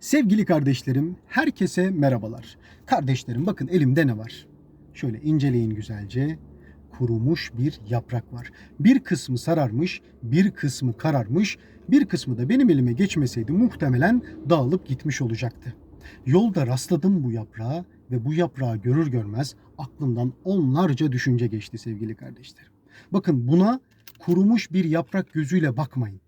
Sevgili kardeşlerim, herkese merhabalar. Kardeşlerim bakın elimde ne var? Şöyle inceleyin güzelce. Kurumuş bir yaprak var. Bir kısmı sararmış, bir kısmı kararmış, bir kısmı da benim elime geçmeseydi muhtemelen dağılıp gitmiş olacaktı. Yolda rastladım bu yaprağa ve bu yaprağı görür görmez aklımdan onlarca düşünce geçti sevgili kardeşlerim. Bakın buna kurumuş bir yaprak gözüyle bakmayın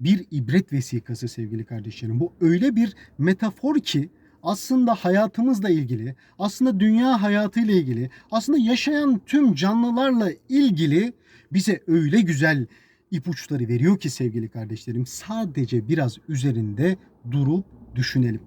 bir ibret vesikası sevgili kardeşlerim. Bu öyle bir metafor ki aslında hayatımızla ilgili, aslında dünya hayatıyla ilgili, aslında yaşayan tüm canlılarla ilgili bize öyle güzel ipuçları veriyor ki sevgili kardeşlerim. Sadece biraz üzerinde durup düşünelim.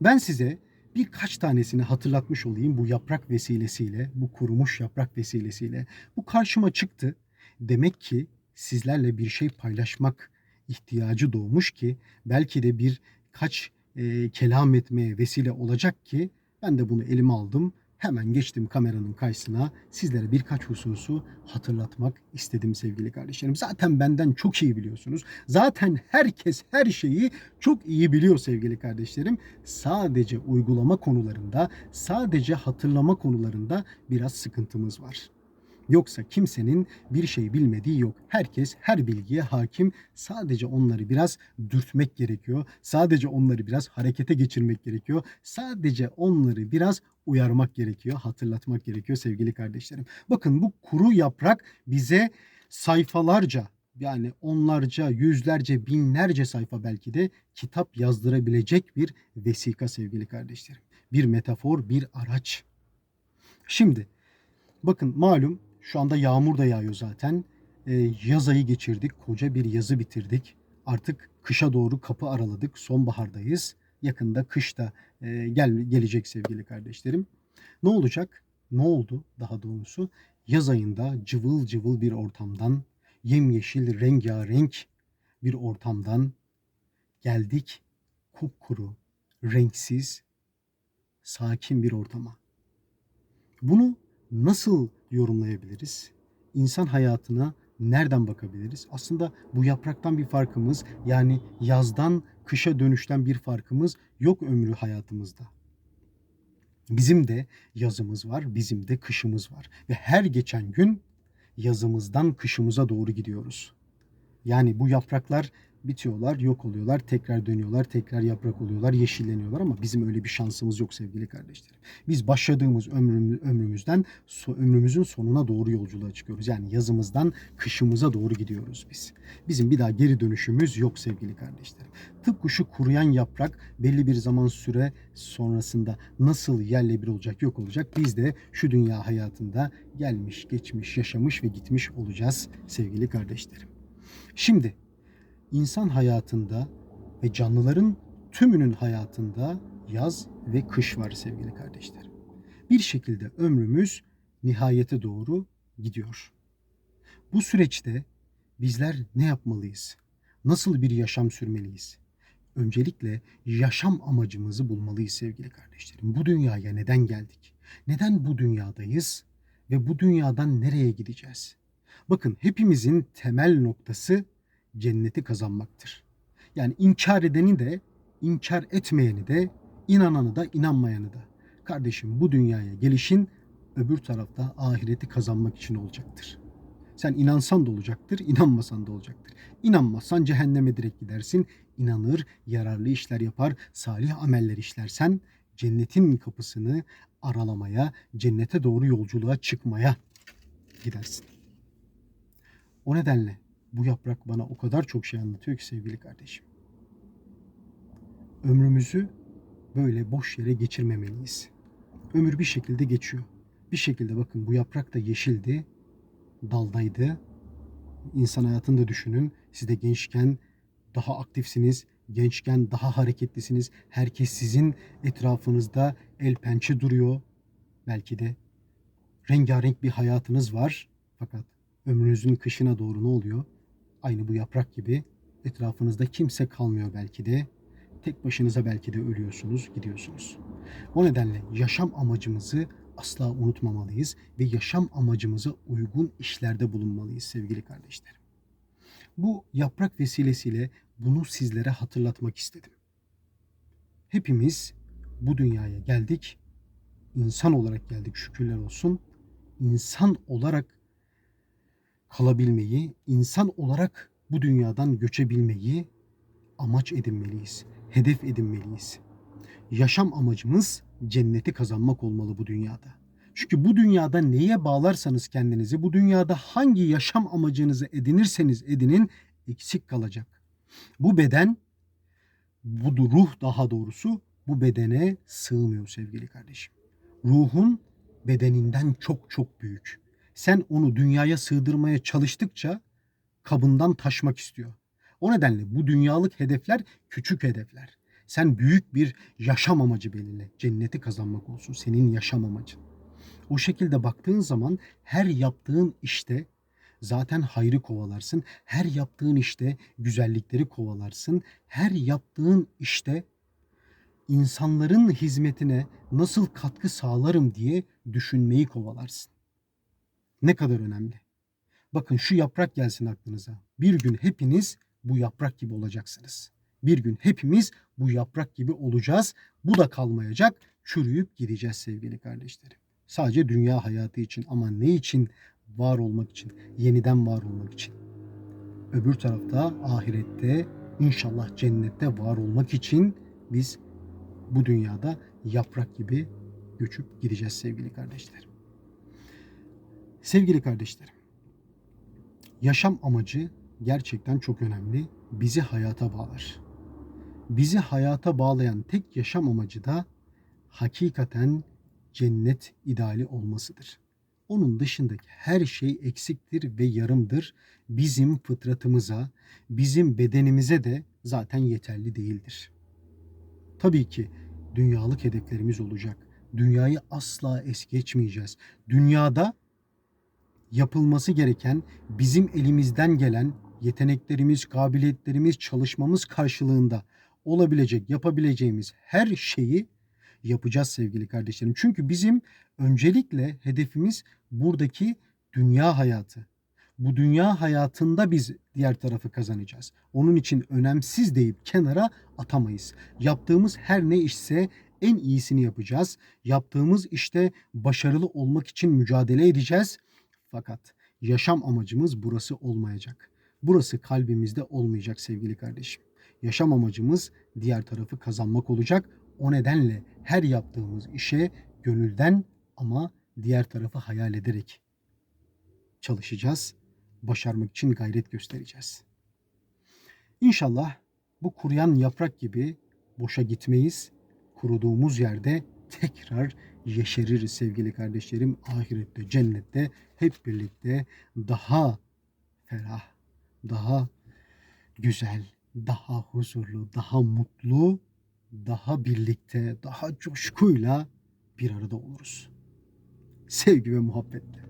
Ben size birkaç tanesini hatırlatmış olayım bu yaprak vesilesiyle, bu kurumuş yaprak vesilesiyle. Bu karşıma çıktı. Demek ki sizlerle bir şey paylaşmak ihtiyacı doğmuş ki belki de bir kaç e, kelam etmeye vesile olacak ki ben de bunu elime aldım. Hemen geçtim kameranın karşısına sizlere birkaç hususu hatırlatmak istedim sevgili kardeşlerim. Zaten benden çok iyi biliyorsunuz. Zaten herkes her şeyi çok iyi biliyor sevgili kardeşlerim. Sadece uygulama konularında, sadece hatırlama konularında biraz sıkıntımız var. Yoksa kimsenin bir şey bilmediği yok. Herkes her bilgiye hakim. Sadece onları biraz dürtmek gerekiyor. Sadece onları biraz harekete geçirmek gerekiyor. Sadece onları biraz uyarmak gerekiyor, hatırlatmak gerekiyor sevgili kardeşlerim. Bakın bu kuru yaprak bize sayfalarca yani onlarca, yüzlerce, binlerce sayfa belki de kitap yazdırabilecek bir vesika sevgili kardeşlerim. Bir metafor, bir araç. Şimdi bakın malum şu anda yağmur da yağıyor zaten. Ee, yaz ayı geçirdik. Koca bir yazı bitirdik. Artık kışa doğru kapı araladık. Sonbahardayız. Yakında kış da e, gel, gelecek sevgili kardeşlerim. Ne olacak? Ne oldu daha doğrusu? Yaz ayında cıvıl cıvıl bir ortamdan, yemyeşil rengarenk bir ortamdan geldik kupkuru, renksiz, sakin bir ortama. Bunu nasıl yorumlayabiliriz? İnsan hayatına nereden bakabiliriz? Aslında bu yapraktan bir farkımız yani yazdan kışa dönüşten bir farkımız yok ömrü hayatımızda. Bizim de yazımız var, bizim de kışımız var ve her geçen gün yazımızdan kışımıza doğru gidiyoruz. Yani bu yapraklar bitiyorlar, yok oluyorlar, tekrar dönüyorlar, tekrar yaprak oluyorlar, yeşilleniyorlar ama bizim öyle bir şansımız yok sevgili kardeşlerim. Biz başladığımız ömrümüz, ömrümüzden ömrümüzün sonuna doğru yolculuğa çıkıyoruz. Yani yazımızdan kışımıza doğru gidiyoruz biz. Bizim bir daha geri dönüşümüz yok sevgili kardeşlerim. Tıpkı şu kuruyan yaprak belli bir zaman süre sonrasında nasıl yerle bir olacak, yok olacak. Biz de şu dünya hayatında gelmiş, geçmiş, yaşamış ve gitmiş olacağız sevgili kardeşlerim. Şimdi insan hayatında ve canlıların tümünün hayatında yaz ve kış var sevgili kardeşlerim. Bir şekilde ömrümüz nihayete doğru gidiyor. Bu süreçte bizler ne yapmalıyız? Nasıl bir yaşam sürmeliyiz? Öncelikle yaşam amacımızı bulmalıyız sevgili kardeşlerim. Bu dünyaya neden geldik? Neden bu dünyadayız ve bu dünyadan nereye gideceğiz? Bakın hepimizin temel noktası cenneti kazanmaktır. Yani inkar edeni de, inkar etmeyeni de, inananı da, inanmayanı da. Kardeşim bu dünyaya gelişin öbür tarafta ahireti kazanmak için olacaktır. Sen inansan da olacaktır, inanmasan da olacaktır. İnanmazsan cehenneme direkt gidersin. İnanır, yararlı işler yapar, salih ameller işlersen cennetin kapısını aralamaya, cennete doğru yolculuğa çıkmaya gidersin. O nedenle bu yaprak bana o kadar çok şey anlatıyor ki sevgili kardeşim. Ömrümüzü böyle boş yere geçirmemeliyiz. Ömür bir şekilde geçiyor. Bir şekilde bakın bu yaprak da yeşildi, daldaydı. İnsan hayatında düşünün. Siz de gençken daha aktifsiniz, gençken daha hareketlisiniz. Herkes sizin etrafınızda el pençe duruyor. Belki de rengarenk bir hayatınız var. Fakat ömrünüzün kışına doğru ne oluyor? Aynı bu yaprak gibi etrafınızda kimse kalmıyor belki de. Tek başınıza belki de ölüyorsunuz, gidiyorsunuz. O nedenle yaşam amacımızı asla unutmamalıyız ve yaşam amacımıza uygun işlerde bulunmalıyız sevgili kardeşlerim. Bu yaprak vesilesiyle bunu sizlere hatırlatmak istedim. Hepimiz bu dünyaya geldik. İnsan olarak geldik şükürler olsun. İnsan olarak kalabilmeyi, insan olarak bu dünyadan göçebilmeyi amaç edinmeliyiz. Hedef edinmeliyiz. Yaşam amacımız cenneti kazanmak olmalı bu dünyada. Çünkü bu dünyada neye bağlarsanız kendinizi, bu dünyada hangi yaşam amacınızı edinirseniz edinin eksik kalacak. Bu beden, bu ruh daha doğrusu bu bedene sığmıyor sevgili kardeşim. Ruhun bedeninden çok çok büyük. Sen onu dünyaya sığdırmaya çalıştıkça kabından taşmak istiyor. O nedenle bu dünyalık hedefler küçük hedefler. Sen büyük bir yaşam amacı belirle. Cenneti kazanmak olsun senin yaşam amacın. O şekilde baktığın zaman her yaptığın işte zaten hayrı kovalarsın. Her yaptığın işte güzellikleri kovalarsın. Her yaptığın işte insanların hizmetine nasıl katkı sağlarım diye düşünmeyi kovalarsın. Ne kadar önemli. Bakın şu yaprak gelsin aklınıza. Bir gün hepiniz bu yaprak gibi olacaksınız. Bir gün hepimiz bu yaprak gibi olacağız. Bu da kalmayacak. Çürüyüp gideceğiz sevgili kardeşlerim. Sadece dünya hayatı için ama ne için? Var olmak için, yeniden var olmak için. Öbür tarafta ahirette inşallah cennette var olmak için biz bu dünyada yaprak gibi göçüp gideceğiz sevgili kardeşlerim. Sevgili kardeşlerim, yaşam amacı gerçekten çok önemli. Bizi hayata bağlar. Bizi hayata bağlayan tek yaşam amacı da hakikaten cennet ideali olmasıdır. Onun dışındaki her şey eksiktir ve yarımdır. Bizim fıtratımıza, bizim bedenimize de zaten yeterli değildir. Tabii ki dünyalık hedeflerimiz olacak. Dünyayı asla es geçmeyeceğiz. Dünyada yapılması gereken bizim elimizden gelen yeteneklerimiz, kabiliyetlerimiz, çalışmamız karşılığında olabilecek, yapabileceğimiz her şeyi yapacağız sevgili kardeşlerim. Çünkü bizim öncelikle hedefimiz buradaki dünya hayatı. Bu dünya hayatında biz diğer tarafı kazanacağız. Onun için önemsiz deyip kenara atamayız. Yaptığımız her ne işse en iyisini yapacağız. Yaptığımız işte başarılı olmak için mücadele edeceğiz. Fakat yaşam amacımız burası olmayacak. Burası kalbimizde olmayacak sevgili kardeşim. Yaşam amacımız diğer tarafı kazanmak olacak. O nedenle her yaptığımız işe gönülden ama diğer tarafı hayal ederek çalışacağız. Başarmak için gayret göstereceğiz. İnşallah bu kuruyan yaprak gibi boşa gitmeyiz. Kuruduğumuz yerde tekrar yeşeririz sevgili kardeşlerim. Ahirette, cennette hep birlikte daha ferah, daha güzel, daha huzurlu, daha mutlu, daha birlikte, daha coşkuyla bir arada oluruz. Sevgi ve muhabbetle.